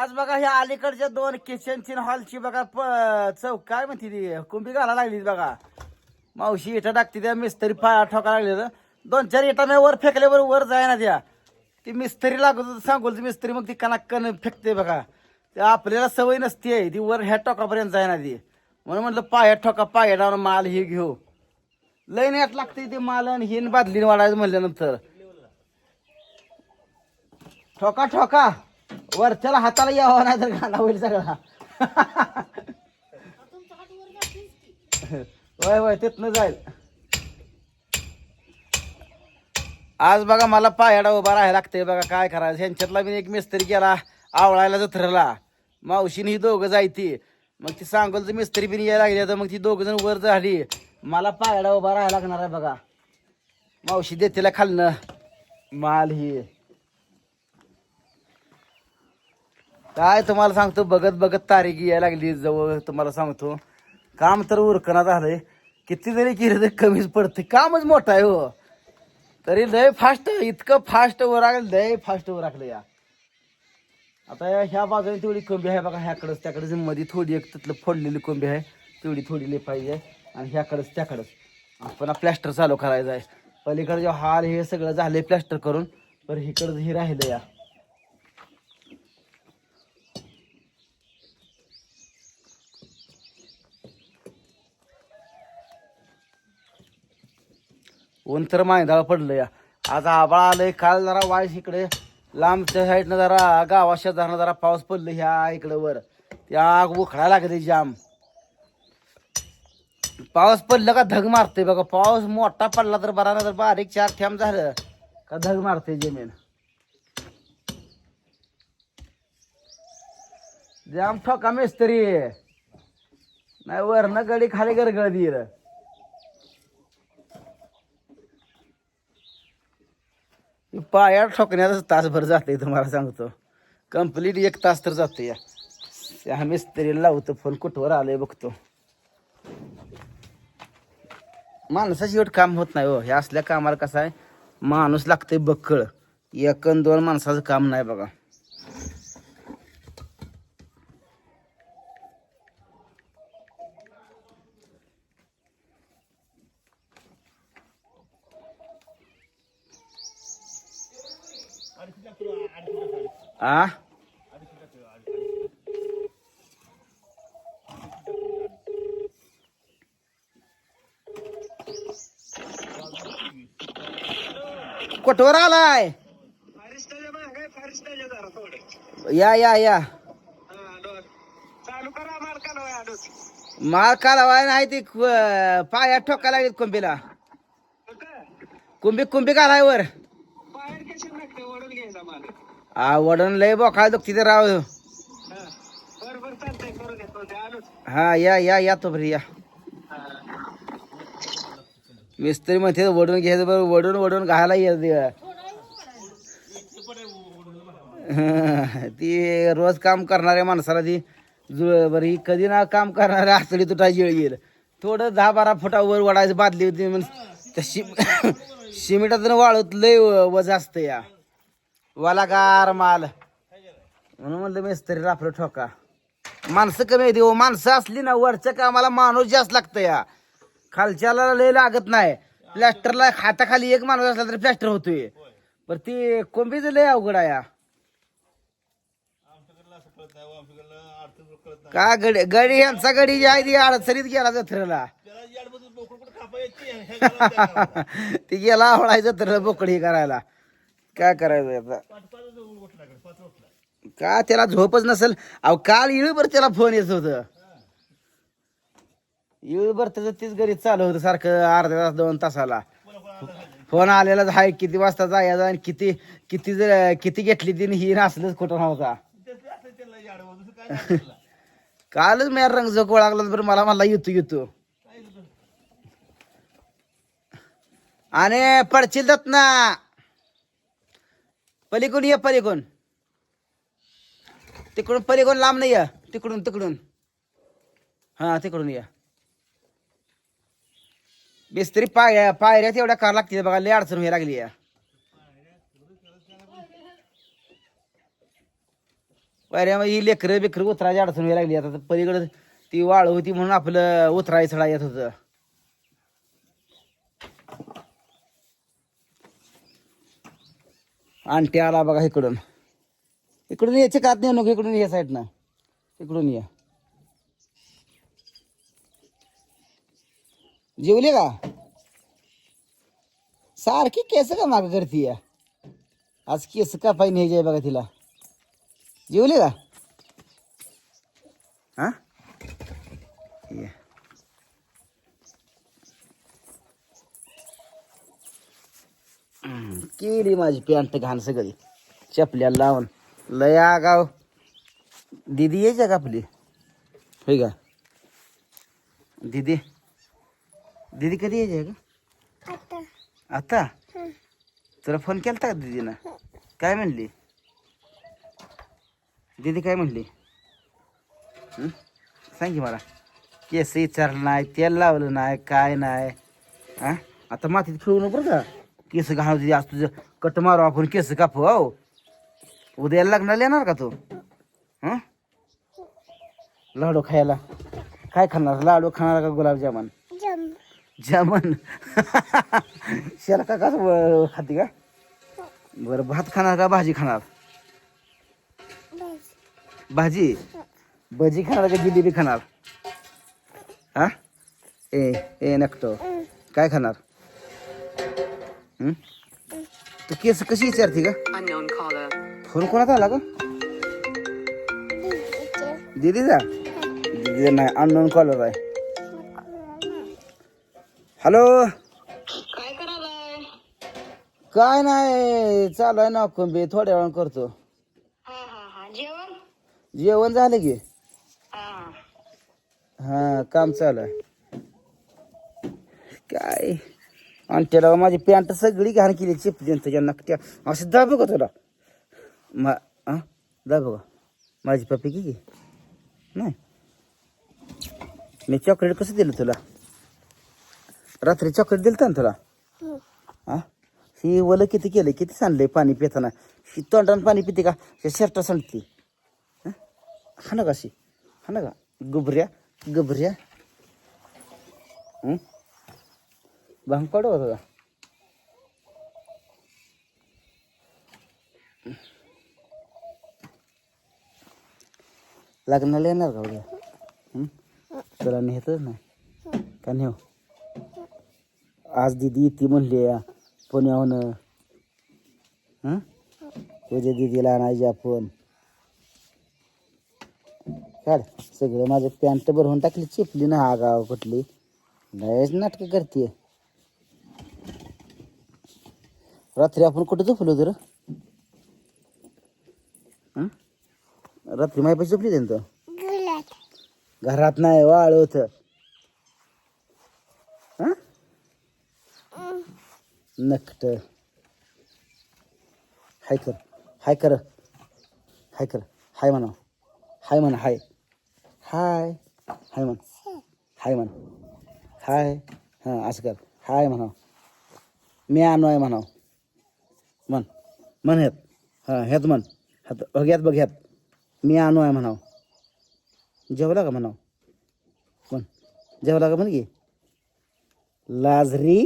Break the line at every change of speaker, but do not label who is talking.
आज बघा ह्या अलीकडच्या दोन किचनची हॉलची बघा प- चौक. काय म्हणते ती? कुंभी घाला लागली बघा. मावशी इटा टाकते त्या मिस्त्री फा ठोका लागले दोन चार इटा मी वर फेकल्यावर वर जायना त्या. ती मिस्त्री लागत होती सांगोल मिस्त्री मग ती कनाकन फेकते बघा. ते आपल्याला सवय नसते ती वर ह्या टोकापर्यंत जायना ती. म्हणून म्हटलं पाया ठोका पाया डावून माल हे घेऊ. लई नेट लागते ते माल आणि हिन बादलीन वाढायचं म्हणल्यानंतर. ठोका ठोका. वरच्याला हाताला यावं नाही तर गाणं होईल सगळा. वय वय तिथनं जाईल. आज बघा मला पायाडा उभा राहायला लागतंय बघा काय करायचं? ह्यांच्यातला मी एक मिस्त्री गेला आवळायला जत्रला. मावशीने ही दोघं जायती. मग ती सांगोलचं मिस्त्री बिन यायला लागली तर मग ती दोघं जण वर झाली. मला पायाडा उभा राहायला लागणार आहे बघा. मावशी देतेला खालनं. माल ही. काय तुम्हाला सांगतो बघत बघत तारीख यायला लागली जवळ तुम्हाला सांगतो. काम तर उरकना झालंय. किती जरी केलं तर कमीच पडते कामच मोठं आहे हो. तरी लय फास्ट इतकं फास्ट वर आलं लय फास्ट वर आखलं या. आता या- ह्या बाजूने तेवढी कोंबी आहे बघा ह्याकडंच त्याकडे मध्ये थोडी एक तिथलं फोडलेली कोंबी आहे. तेवढी थोडी लई पाहिजे. आणि ह्याकडंच त्याकडंच. आपण प्लॅस्टर चालू करायचं आहे. पलीकडे जो हाल हे सगळं झालंय प्लॅस्टर करून पण हिकडं हे राहिलं या. ऊन तर मायंदाळ पडलं या. आज आबाळ आलंय काल जरा वाईस इकडे. लांबच्या साईडनं जरा गावाच्या शेजारनं जरा पाऊस पडलं ह्या इकडं वर. त्या आग उखळा लागते जाम. पाऊस पडलं का धग मारते बघा. पाऊस मोठा पडला तर बरा नाही तर बारीक चार थेंब झालं का धग मारते जमीन. जाम ठोका मिस्त्री. नाही वरनं गडी खाली गरगळदी पाया ठोकण्यातच तासभर जाते तुम्हाला सांगतो. कंप्लीट एक तास तर जाते या आम्ही मिस्त्रीला लावतो फोन कुठवर आलोय बघतो. माणसाची एवढं काम होत नाही हो. हे असल्या कामाला कसं आहे? माणूस लागतंय बक्कळ. एक दोन माणसाचं काम नाही बघा. आ? कुठवर आलाय? या या या. माल वाय नाही ती पाया ठोका लागेल कुंभीला. कुंभी कुंभी घालायवर वर
बाहेर कशी लागते ओढून घ्यायचा माल
हा वडून लय बोखाळ दुखती ते राव.
हा
या या या तो बरं या. मिस्त्री म्हणते वडून घ्यायचं बरं वडून वडून घायला येत ती रोज काम करणाऱ्या माणसाला ती जुळ बरं ही कधी ना काम करणाऱ्या असली तुटा वेळ येईल. थोडं दहा बारा फुटावर वडायचं बादली होती म्हण त्या शिम शिमिटातून वाळूत लय वज असतं या. वालागार माल. म्हणून म्हणलं मिस्त्री राफलं ठोका. माणसं कमी देऊ हो माणसं असली ना वरच्या कामाला माणूस जास्त लागतं या खालच्याला लय लागत नाही. प्लॅस्टरला हाताखाली एक माणूस असला तरी प्लॅस्टर होतोय. पण ती कोंबीच लय अवघड आहे या. का गडी गडी यांचा गडी जी आहे ती अडचणीत गेला जत्रेला. ती गेला आवडाय जत्रेला बोकडी करायला. काय करायचं आता? का त्याला झोपच नसेल? अहो काल इळभर त्याला फोन येत होत. इळभर त्याचं तीच घरी चालू होतं सारखं अर्ध्या तास दोन तासाला. फोन आलेलाच आहे किती वाजता जायचा आणि किती किती जर किती घेतली ती ही नसलंच खोटं नव्हता. कालच मी रंग जो लागला बरं मला मला येतो येतो. आणि पडचिल जात ना. पलीकडून ये पलीकडून. तिकडून पलीकडून लांब नाही या. तिकडून तिकडून. हा तिकडून या. मिस्त्री पाय पायऱ्या तेवढ्या कार लागतील बघा लय अडचण व्हायला लागली या. पायऱ्या ही लेकरं बिकरं उतरायची अडचण व्हायला लागली. आता तर पलीकडं ती वाळ होती म्हणून आपलं उतराय चढा येत होतं. आणटी आला बघा इकडून. इकडून याचे कात नाही नको इकडून या साईडनं. इकडून या. जेवले का? सारखी केस का माग करते या आज केस का पाहिजे न्यायचे बघा तिला. जेवले का? हा ये. हम्म, केली माझी पॅन्ट घाण सगळी. चपल्याला लावून. लय आगाव. दिदी यायच्या का आपली? होय का? दिदी. दिदी कधी यायची का आता. तुला फोन केलता का दीदीनं? काय म्हणली? दीदी काय म्हणली? सांग की मला. केस विचारलं नाही तेल लावलं नाही काय नाही. हा आता मातीत खेळू नको बरं का? केस घालू दे आज तुझं कट मारू आपण केस कापू हो. उद्या लग्नाला येणार का तू? हं? लाडू खायला. काय खाणार? लाडू खाणार का गुलाबजामुन? जामन. शेला का कसं खाते का? बरं भात खाणार का भाजी खाणार? भाजी. भजी? खाणार का जिलेबी खाणार? हा? ए ए नकटो. काय खाणार? तू केस कशी विचारते का. फोन कोणाचा आला का दीदीचा? दीदी नाही अननोन कॉलर आहे. हॅलो
काय
नाही चालू आहे ना कुंबे थोड्या वेळानं करतो.
हा हा हा. जेवण
झालं की.
हा.
हा काम चालू आहे. काय? आणि त्याला माझी पॅन्ट सगळी घाण केली चिपली त्याच्या नकट्या. असं दाबू का तुला? मा हा दाबू का? माझी पप्पी की नाही. मी चॉकलेट कसं दिलं तुला? रात्री चॉकलेट दिलं ना तुला? हा. ही वलं किती केलं किती सांडलंय पाणी पिताना? ही तोंडानं पाणी पिते का? शर्ट सांडते. हा ना का अशी? हा ना का? गुबऱ्या गुबऱ्या. हं? भांग होता लग्नाला येणार का उद्या? तुला नेतच नाही. का नेऊ? आज दिदी ती म्हणली पुण्याहून तुझ्या उद्या दिदीला आणायची आपण. काढ. सगळं माझं पॅन्ट भरवून टाकली चिपली ना हा गाव कुठली. लयच नाटकं करते रात्री आपण कुठं झोपलो तर रात्री मायपाशी झोपली त्यांत घरात नाही वाळ होत. नकट. हाय कर हाय कर हाय कर. हाय म्हणा हाय म्हणा हाय. हाय हाय म्हण. हाय म्हण. हाय हां असं कर. हाय म्हणा मी आणू आहे म्हणाव. म्हण म्हण ह्यात हां ह्यात म्हण हात बघ्यात बघ्यात. मी आणू आहे म्हणाव. जेवला का म्हणाव? म्हण जेवला का म्हण की? लाजरी